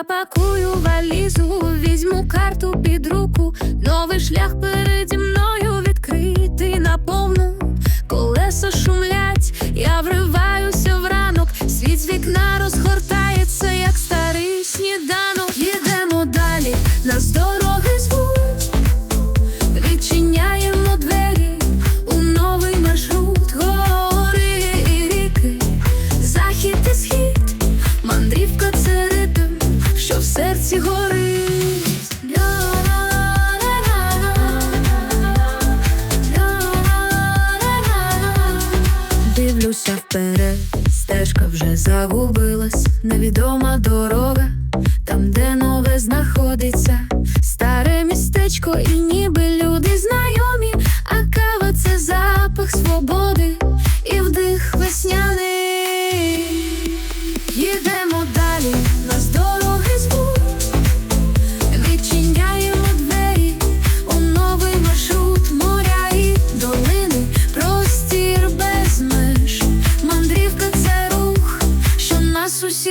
запакую валізу, візьму карту під руку, новий шлях переді мною відкритий наповну. Колеса шумлять, я вриваюся в ранок, світ з вікна розгортається, серці горить. Дивлюся вперед, стежка вже загубилась, невідома дорога, там, де нове знаходиться, старе містечко, і ніби люди знайомі, а кава це запах свободи і вдих весняний.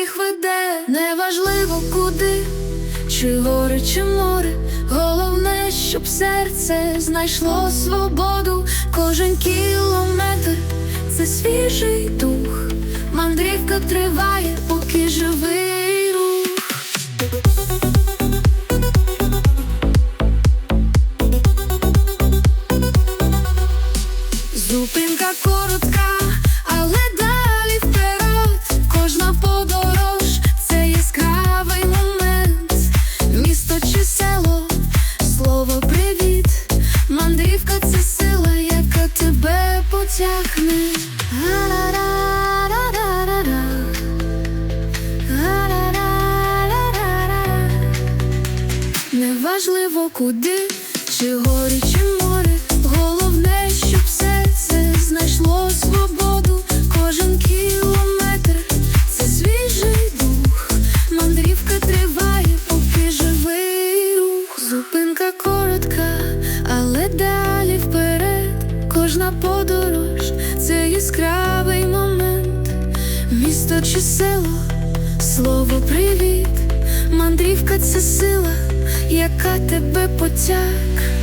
Усіх веде, неважливо куди, чи гори, чи море. Головне, щоб серце знайшло свободу, кожен кілометр це свіжий дух. Мандрівка триває, поки живий Неважливо куди, чи горі, чи море. Головне, щоб серце знайшло свободу. Кожен кілометр це свіжий дух. Мандрівка триває, поки живий рух. Зупинка коротка, але далі вперед. Кожна подорож це яскравий момент. Місто чи село, слово привіт. Мандрівка це сила, яка тебе потяг.